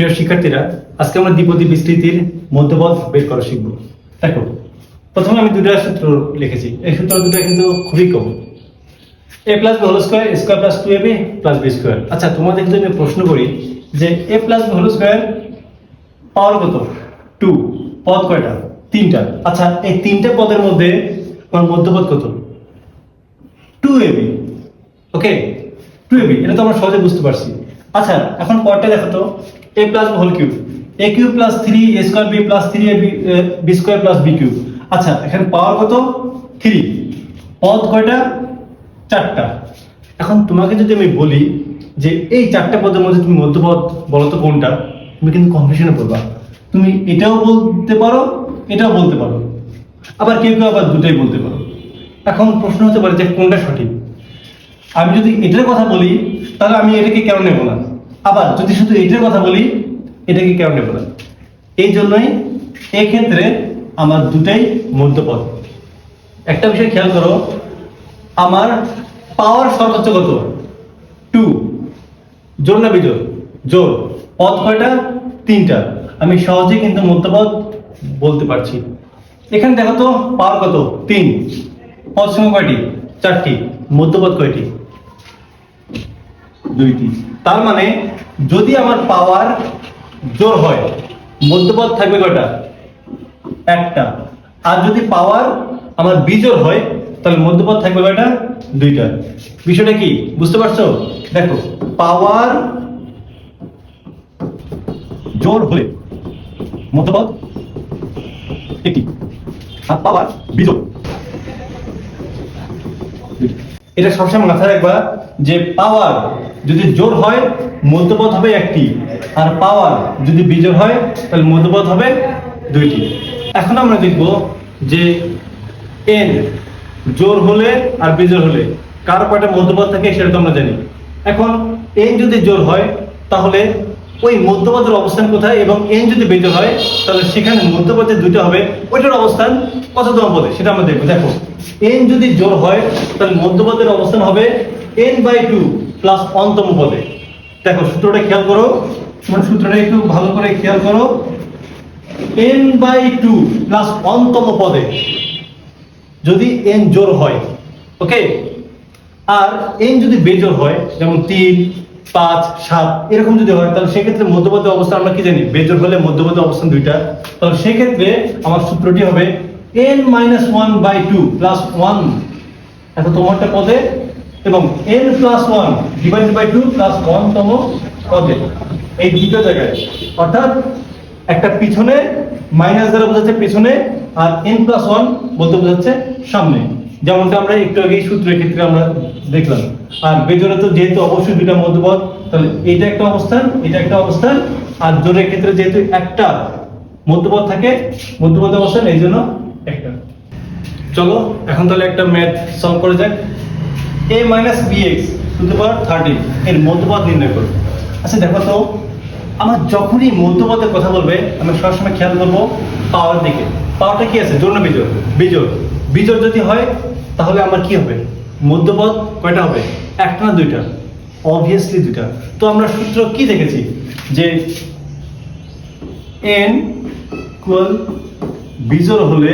প্রিয় শিক্ষার্থীরা, আজকে আমরা দ্বিপদী বিস্তৃতির মধ্যপদ বের করা শিখব। দেখো, প্রথমে আমি দুটা সূত্র লিখেছি। এই সূত্র দুটো কিন্তু খুবই কম a plus b whole square square plus two a b plus b square আচ্ছা তোমাদের যদি আমি প্রশ্ন করি যে a plus b whole square power কত? টু পদ কয়টা? তিনটা। আচ্ছা এই তিনটা পদের মধ্যে আমার মধ্যপদ কত? Two a b okay two a b এটা তো আমরা সহজে বুঝতে পারছি। আচ্ছা এখন পরটা দেখো তো। A plus whole cube a cube plus three a square b plus three a b square plus b cube আচ্ছা এখানে পাওয়ার কত? থ্রি পদ কয়টা? চারটা। এখন তোমাকে যদি আমি বলি যে এই চারটা পদের মধ্যে তুমি মধ্যপদ বলো তো কোনটা, তুমি কিন্তু কনফিউশনে পড়বা। তুমি এটাও বলতে পারো, এটাও বলতে পারো। আবার কেউ কেউ আবার দুটাই বলতে পারো। এখন প্রশ্ন হতে পারে যে কোনটা সঠিক। আমি যদি এটার কথা বলি, তাহলে আমি এটাকে কেন নেব না? আবার যদি শুধু এটার কথা বলি, এটাকে কেন নেব না? এই জন্যই এক্ষেত্রে আমার দুটাই মধ্যপদ। একটা বিষয় খেয়াল করো, আমার পাওয়ার সর্বোচ্চ কত? টু। জোর না বিজোর? জোর। পদ কয়টা? তিনটা। আমি সহজে কিন্তু মধ্যপদ বলতে পারছি। এখানে দেখো তো, পাওয়ার কত? তিন। পদ সংখ্যা কয়টি? চারটি। মধ্যপদ কয়টি? দুইটি। তার মানে যদি আমার পাওয়ার জোর হয়, মধ্যপদ থাকবে কয়টা? একটা। আর যদি পাওয়ার আমার বিজোর হয়, তাহলে মধ্যপদ থাকবে কয়টা? দুইটা। বিষয়টা কি? বুঝতে পারছ? দেখো, পাওয়ার জোর হলে মধ্যপদ একটি, আর পাওয়ার বিজোর এটা সবসময় মাথায় রাখবা যে পাওয়ার যদি জোর হয় মধ্যপদ হবে একটি। আর পাওয়ার যদি বিজোর হয়, তাহলে মধ্যপদ হবে দুইটি। এখন আমরা দেখব যে এন জোর হলে আর বিজোর হলে, কার কয়টা মধ্যপদ থাকে সেটা তো আমরা জানি। এখন এন যদি জোর হয়, তাহলে ওই মধ্যপদের অবস্থান কোথায়? এবং এন যদি বেজোর হয়, তাহলে সেখানে মধ্যপদে দুইটা হবে। ওইটার অবস্থান কততম পদে? সেটা আমরা দেখব। দেখো এন যদি জোর হয়, তাহলে মধ্যপদের অবস্থান হবে এন বাই টু প্লাস অন্তম পদে। দেখো, সূত্রটা খেয়াল করো। মানে সূত্রটা একটু ভালো করে খেয়াল করো। এন বাই টু প্লাস অন্তম পদে যদি এন জোর হয় ওকে আর এন যদি বেজোর হয়, যেমন তিন, পাঁচ, সাত, এরকম যদি হয়, তাহলে সেক্ষেত্রে মধ্যবর্তী অবস্থান আমরা কি জানি? বেজোর হলে মধ্যবর্তী অবস্থান দুইটা। তাহলে সেক্ষেত্রে আমার সূত্রটি হবে n minus one by two plus one এত তোমারটা পদে এবং n plus one divided by two plus one তম পদে এই দুটো জায়গায়। অর্থাৎ একটা পিছনে মাইনাস দ্বারা বোঝাচ্ছে পিছনে আর এন প্লাস ওয়ান বলতে বোঝাচ্ছে সামনে। যেমনটা আমরা একটু আগে সূত্রের ক্ষেত্রে আমরা দেখলাম। আর বেজোরে তো যেহেতু অবশ্যই দুইটা মধ্যপদ, তাহলে এটা একটা অবস্থান, এটা একটা অবস্থান, আর জোরের ক্ষেত্রে যেহেতু একটা মধ্যপদ থাকে মধ্যপদ অবস্থান, এই জন্য একটা। চলো, এখন তাহলে একটা ম্যাথ সলভ করে যাক। A minus b x to the power thirteen এর মধ্যপদ নির্ণয় করো আচ্ছা দেখো তো, আমার যখনই মধ্যপদের কথা বলবে আমি সবসময় খেয়াল করব পাওয়ার দিকে। পাওয়ারটা কি আছে? না বিজোর বিজোর বিজোর যদি হয়, তাহলে আমার কি হবে? মধ্যপদ কয়টা হবে? একটা না দুইটা? অবভিয়াসলি দুইটা। তো আমরা সূত্র কি দেখেছি? যে এন ইকুয়াল বিজোর হলে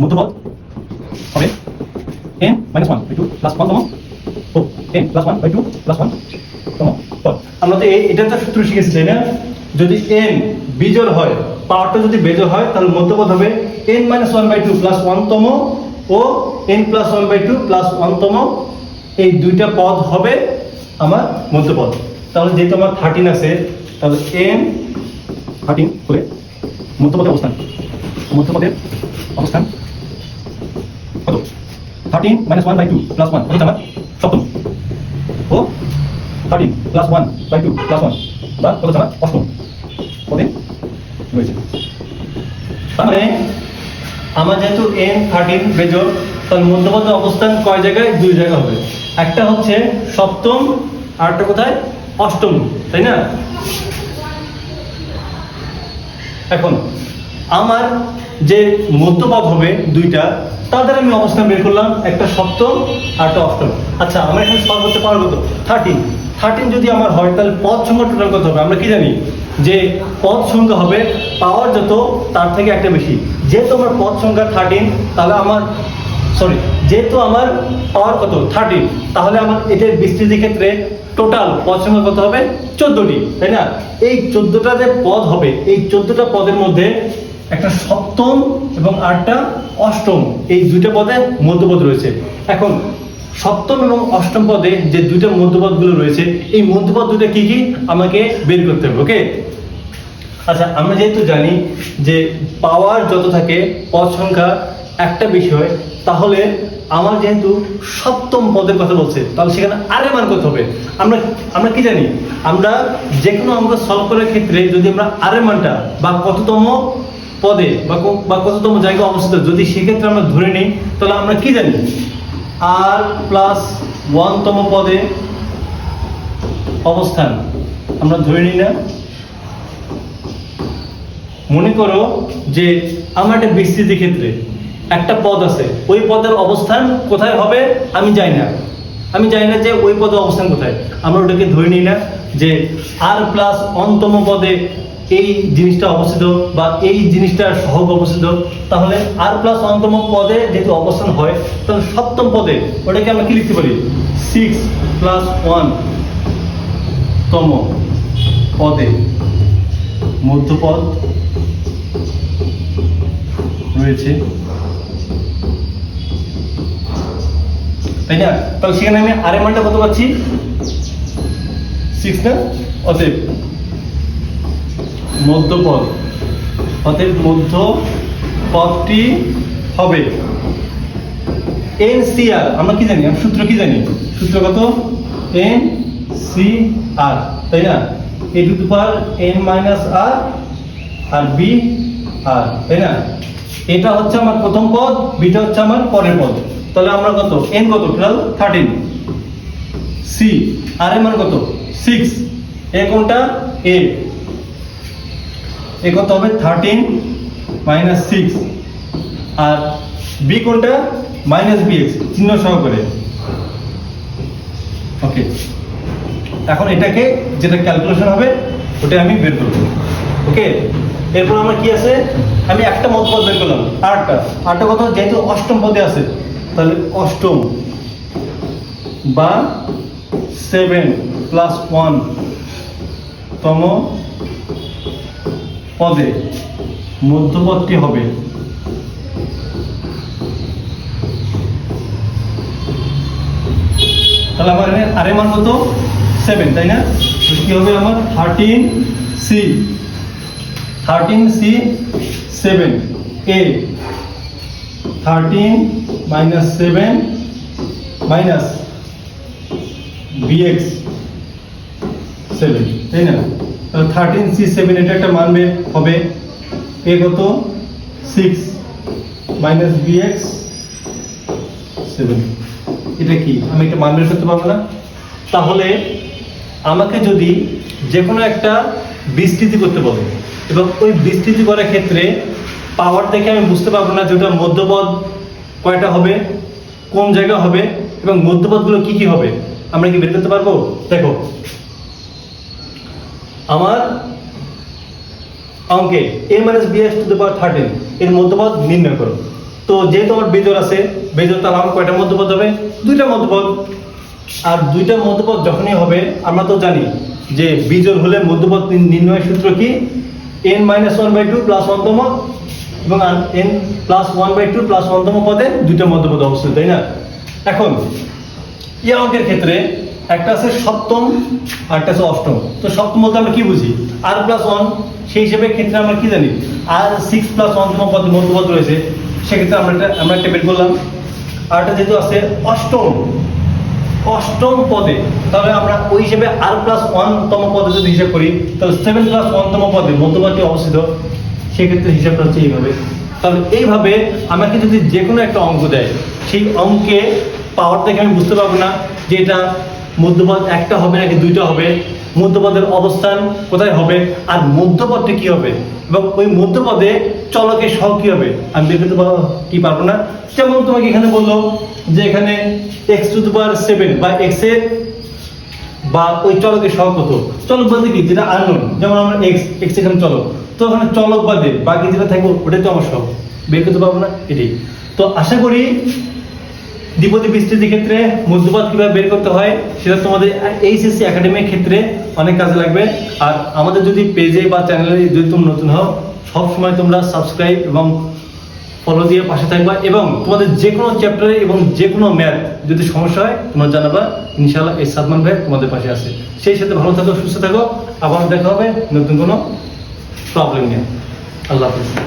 মধ্যপদ হবে। N minus 1 by 2 plus 1 তম ও n plus 1 by 2 plus 1 তম পদ আমরা তো এটা তো সূত্র শিখেছি, তাই না? যদি n বিজোড় হয়, পাওয়ারটা যদি বেজোড় হয়, তাহলে মধ্যপদ হবে n minus 1 by 2 plus 1 তম ও n plus 1 by 2 plus 1 তম এই দুইটা পদ হবে আমার মধ্যপদ। তাহলে যেহেতু আমার 13 আছে, তাহলে n 13 হলে মধ্যপদের অবস্থান। মধ্যপদের অবস্থান। Thirteen minus one by two plus one কত আমার সপ্তম ও thirteen plus one by two plus one বা কত আমার অষ্টম পদে রয়েছে মানে আমার যেহেতু এন থার্টিন বেজোর তাহলে মধ্যবর্তী অবস্থান কয় জায়গায়? দুই জায়গা হবে। একটা হচ্ছে সপ্তম, আর একটা কোথায়? অষ্টম, তাই না? এখন, আমার যে মধ্যপদ হবে দুইটা তাদের আমি অবস্থান বের করলাম, একটা সপ্তম আর একটা অষ্টম। আচ্ছা আমার এখানে সর্বোচ্চ পাওয়ার কত থার্টিন থার্টিন যদি আমার হয়, তাহলে পদ সংখ্যা টোটাল কত হবে? আমরা কি জানি? যে পদ সংখ্যা হবে পাওয়ার যত, তার থেকে একটা বেশি। যেহেতু আমার পদ সংখ্যা থার্টিন তাহলে আমার সরি যেহেতু আমার পাওয়ার কত? থার্টিন তাহলে আমার এটার বিস্তৃতির ক্ষেত্রে টোটাল পদ সংখ্যা কত হবে? চোদ্দটি, তাই না? এই চোদ্দটা যে পদ হবে, এই চোদ্দটা পদের মধ্যে একটা সপ্তম এবং আটটা অষ্টম। এই দুইটা পদে মধ্যপদ রয়েছে। এখন, সপ্তম এবং অষ্টম পদে যে দুইটা মধ্যপদগুলো রয়েছে, এই মধ্যপদ দুটো কি কি? আমাকে বের করতে হবে, ওকে? আচ্ছা আমরা যেহেতু জানি যে পাওয়ার যত থাকে, পদ সংখ্যা একটা বিষয়, তাহলে আমার যেহেতু সপ্তম পদের কথা বলছে, তাহলে সেখানে আরে মান কত হবে। আমরা আমরা কি জানি? আমরা যে কোনো অঙ্ক সলভ করার ক্ষেত্রে যদি আমরা আরে মানটা বা কততম পদে বা কততম জায়গায় অবস্থিত, যদি সেক্ষেত্রে আমরা ধরে নিই, তাহলে আমরা কি জানি? আর প্লাস ওয়ানতম পদে অবস্থান। আমরা ধরে নিই না। মনে করো যে আমার একটা বিস্তৃতি ক্ষেত্রে একটা পদ আছে, ওই পদের অবস্থান কোথায় হবে আমি জানি না। আমি জানি না যে ওই পদের অবস্থান কোথায়। আমরা ওটাকে ধরে নিই না যে আর প্লাস অন্তম পদে এই জিনিসটা অবস্থিত বা এই জিনিসটা সহগ অবস্থিত, তাহলে আর প্লাস অন্তম পদে যেহেতু অবস্থান হয়, তাহলে সপ্তম পদে ওটাকে আমরা কি লিখতে পারি? সিক্স প্লাস ওয়ান তম পদে মধ্যপদ রয়েছে। তাই না? তাহলে সেখানে আমি আরে মানটা কত পাচ্ছি? সিক্স না? অতএব মধ্যপদ। অতএব মধ্য পদটি হবে। এন সি আর আমরা কি জানি? সূত্র কি জানি? সূত্র কত? এন সি আর তাই না? A to the power n minus r R B আর, তাই না? এটা হচ্ছে আমার প্রথম পদ, বিটা হচ্ছে আমার পরের পদ। তাহলে আমরা কত? এন কত? টোটাল থার্টিন সি, আর এর মান কত? সিক্স এ কোনটা? এ। এ কত হবে? থার্টিন মাইনাস সিক্স আর বি কোনটা? মাইনাস বি এক্স চিহ্ন সহকারে। ওকে এখন এটাকে যেটা ক্যালকুলেশন হবে, ওটা আমি বের করব। ওকে এরপর আমার কি আছে? আমি একটা মত পদ বের করলাম, আটটা। আটটা কত? যেহেতু অষ্টম পদে আছে, তাহলে অষ্টম বা সেভেন প্লাস ওয়ান তম পদে মধ্যপদটি হবে তাহলে আমার এখানে আরে মান কত? সেভেন তাই না? কি হবে আমার? Thirteen C thirteen C seven a thirteen minus seven minus b x seven তাই না? থার্টিন সি সেভেন এটা একটা মানবে, হবে এ কত? সিক্স মাইনাস বিএক্স সেভেন এটা কি? আমি একটা মান বের করতে পারব না? তাহলে আমাকে যদি যে কোনো একটা বিস্তৃতি করতে বলে, এবং ওই বিস্তৃতি করার ক্ষেত্রে পাওয়ার দেখে আমি বুঝতে পারব না যে ওটা মধ্যপদ কয়টা হবে, কোন জায়গা হবে, এবং মধ্যপদগুলো কি কি হবে, আমরা কি বের করতে পারব? দেখো আমার অঙ্কে a minus b s to the power thirteen এর মধ্যপদ নির্ণয় করো। তো যেহেতু আমার বেজর আছে বেজর তাহলে আমার কয়টা মধ্যপদ হবে? দুইটা মধ্যপদ। আর দুইটা মধ্যপদ যখনই হবে, আমরা তো জানি যে বিজোড় হলে মধ্যপদ নি- নির্ণয়ের সূত্র কি? N minus one by two plus ওয়ানতম এবং n plus one by two plus ওয়ানতম পদে দুইটা মধ্যপদ অবস্থিত, তাই না? এখন, এই অঙ্কের ক্ষেত্রে একটা আছে সপ্তম, আর একটা আছে অষ্টম। তো সপ্তম বলতে আমরা কি বুঝি? আর প্লাস ওয়ান সেই হিসেবে ক্ষেত্রে আমরা কি জানি? আর সিক্স প্লাস ওয়ানতম পদ মধ্যপদ রয়েছে। সেক্ষেত্রে আমরা একটা আমরা একটা বের করলাম। আর একটা যেহেতু আছে অষ্টম অষ্টম পদে, তাহলে আমরা ওই হিসেবে আর প্লাস ওয়ানতম পদে যদি হিসাব করি, তাহলে সেভেন প্লাস ওয়ানতম পদে মধ্যপদটি অবস্থিত? সেক্ষেত্রে হিসাবটা হচ্ছে এইভাবে। তাহলে এইভাবে আমাকে যদি যে কোনো একটা অঙ্ক দেয়, সেই অঙ্কে পাওয়ার থেকে আমি বুঝতে পারব না যে এটা মধ্যপদ একটা হবে নাকি দুইটা হবে? মধ্যপদের অবস্থান কোথায় হবে? আর মধ্যপদটা কি হবে? এবং ওই মধ্যপদে চলকের সহ কি হবে? আমি বের করতে কি পারব না? যেমন তোমাকে এখানে বলল যে এখানে এক্স টু পাওয়ার সেভেন বা এক্সের বা ওই চলকের সহ কত? চলক বলতে কি? যেটা আননোন যেমন আমরা এক্স এক্স এখানে চলক। তো ওখানে চলক বাদে বাকি যেটা থাকবে, ওটাই তো আমার সহ। বের করতে পারব না? এটাই। তো আশা করি দ্বিপদী বিস্তৃতির ক্ষেত্রে মধ্যপাত কীভাবে বের করতে হয়, সেটা তোমাদের এইচএসসি একাডেমির ক্ষেত্রে অনেক কাজে লাগবে। আর আমাদের যদি পেজে বা চ্যানেলে যদি তুমি নতুন হও সব সময় তোমরা সাবস্ক্রাইব এবং ফলো দিয়ে পাশে থাকবা এবং তোমাদের যে কোনো চ্যাপ্টারে এবং যে কোনো ম্যাথ যদি সমস্যা হয়, তোমরা জানাবা। ইনশাআল্লাহ এই সাদমান ভাই তোমাদের পাশে আছে। সেই সাথে ভালো থাকো, সুস্থ থাকো। আবার দেখা হবে নতুন কোনো প্রবলেম নিয়ে। আল্লাহ হাফিজ।